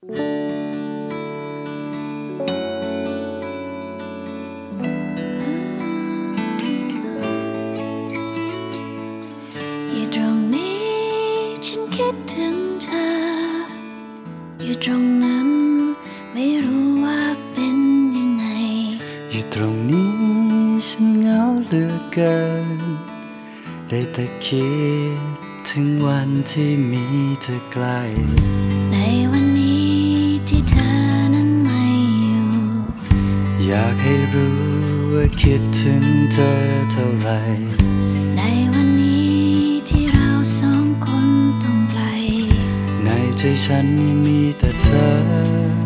อยู่ตรงนี้ฉันคิดถึงเธอ อยู่ตรงนั้นไม่รู้ว่าเป็นยังไง อยู่ตรงนี้ฉันเหงาเหลือเกิน ได้แต่คิดถึงวันที่มีเธอใกล้ ที่เธอนั้นไม่อยู่ อยากให้รู้ว่าคิดถึงเธอเท่าไหร่ในวันนี้ที่เราสองคนต้องไกลในใจฉันมีแต่เธอ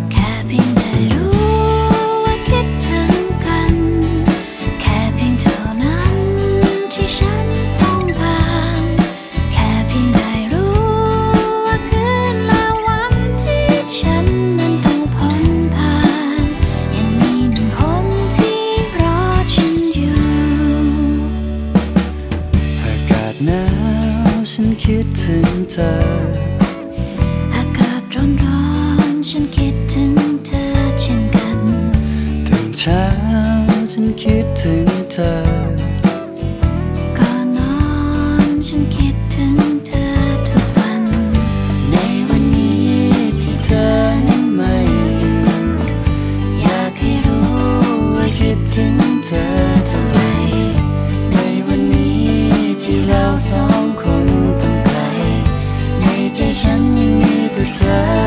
อากาศร้อนร้อนฉันคิดถึงเธอเช่นกันต่เช้าฉันคิดถึงเธอ 这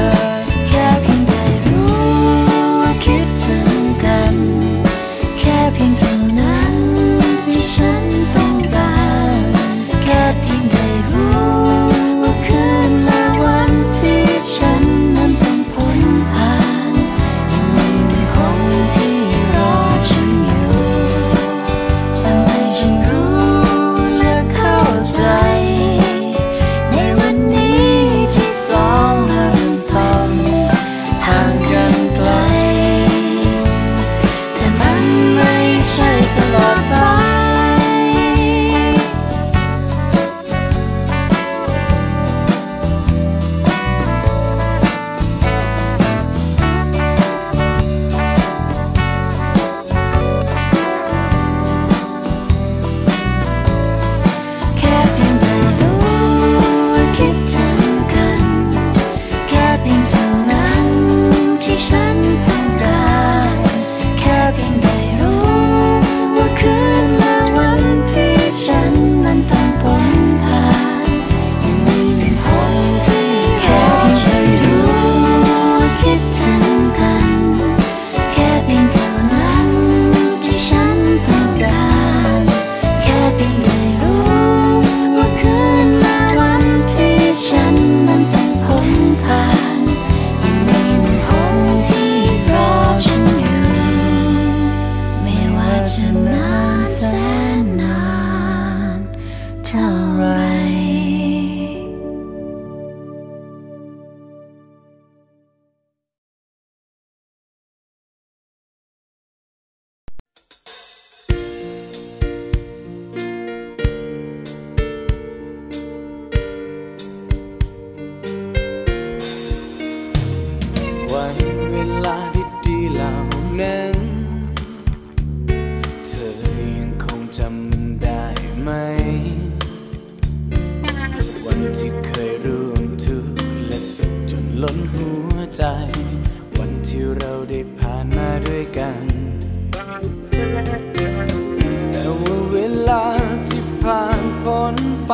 ไป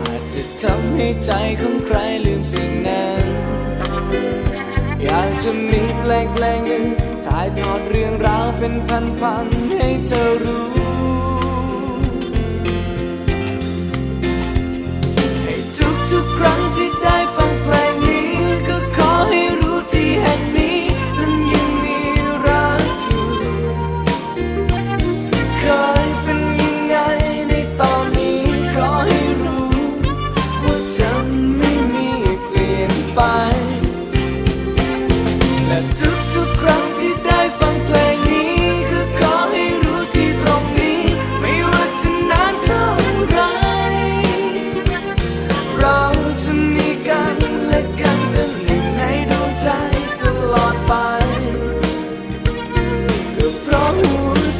อาจจะทำให้ใจของใครลืมสิ่งนั้น อยากจะมีแปลงแปลงหนึ่งถ่ายทอดเรื่องราวเป็นพันๆ